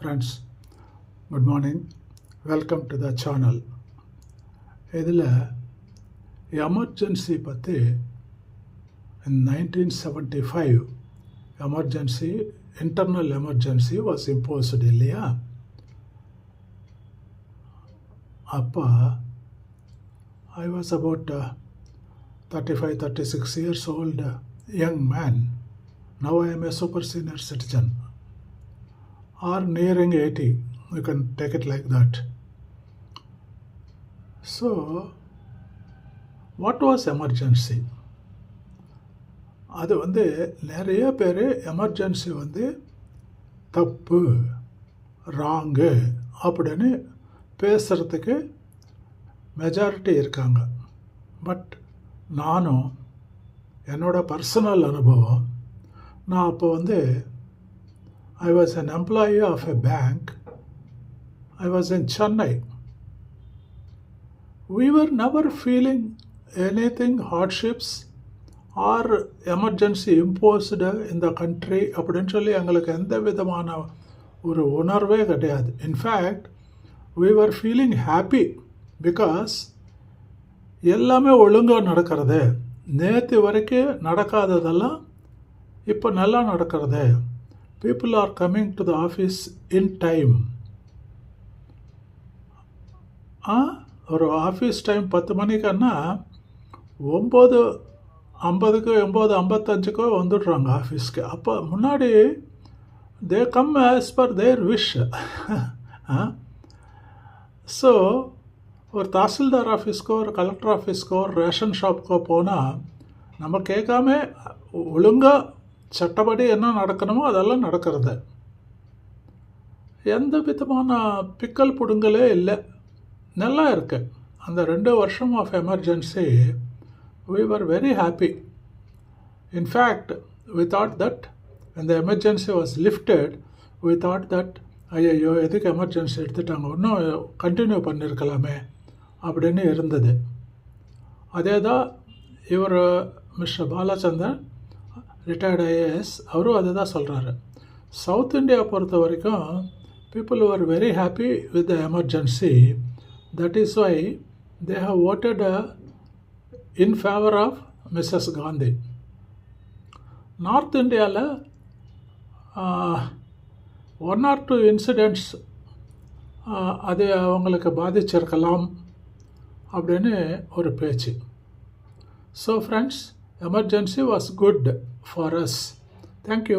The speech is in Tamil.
Friends good morning welcome to the channel இதில் எமர்ஜென்சி பற்றி nineteen seventy five emergency internal emergency was imposed இல்லையா? அப்போ I was about thirty five thirty six years old young man now I am a super senior citizen or nearing 80 you can take it like that. So what was emergency அது வந்து நிறைய பேர் எமர்ஜென்சி வந்து தப்பு ராங்கு அப்படின்னு பேசுகிறதுக்கு மெஜாரிட்டி இருக்காங்க. பட் நானும் என்னோடய பர்சனல் அனுபவம் நான் அப்போ வந்து I was an employee of a bank. I was in Chennai. We were never feeling anything hardships or emergency imposed in the country அப்படின்னு சொல்லி எங்களுக்கு எந்த விதமான ஒரு உணர்வே கிடையாது in fact we are feeling happy because எல்லாமே ஒழுங்காக நடக்கிறது நேற்று வரைக்கும் நடக்காததெல்லாம் இப்போ நல்லா நடக்கிறது people are coming to the office in time. ஆ? ஒரு ஆஃபீஸ் டைம் பத்து மணிக்குன்னா ஒம்பது ஐம்பதுக்கோ ஒம்பது ஐம்பத்தஞ்சுக்கோ வந்துடுறாங்க ஆஃபீஸ்க்கு அப்போ முன்னாடி they come as per their wish so ஒரு தாசில்தார் ஆஃபீஸ்க்கோ ஒரு கலெக்டர் ஆஃபீஸ்க்கோ ஒரு ரேஷன் ஷாப்க்கோ போனால் நம்ம கேட்காம ஒழுங்காக சட்டப்படி என்ன நடக்கணுமோ அதெல்லாம் நடக்கிறது. எந்த விதமான பிக்கல் புடுங்கலே இல்லை. நல்லா இருக்கு. அந்த ரெண்டு வருஷம் of emergency we are very happy in fact we thought that இந்த emergency was lifted we thought that ஐயையோ எதுக்கு எமர்ஜென்சி எடுத்துட்டாங்க? இன்னும் கண்டினியூ பண்ணியிருக்கலாமே அப்படின்னு இருந்தது. அதே தான் இவர் மிஸ்டர் பாலச்சந்தர் ரிட்டையர்ட் ஐஏஎஸ் அவரும் அதை தான் சொல்கிறாரு சவுத் இந்தியா பொறுத்த வரைக்கும் people are very happy with the emergency that is why they have voted in favour of Mrs Gandhi north இந்தியாவில் ஒன் ஆர் டூ இன்சிடெண்ட்ஸ் அது அவங்களுக்கு பாதிச்சிருக்கலாம் அப்படின்னு ஒரு பேச்சு. So friends emergency was good for us. Thank you.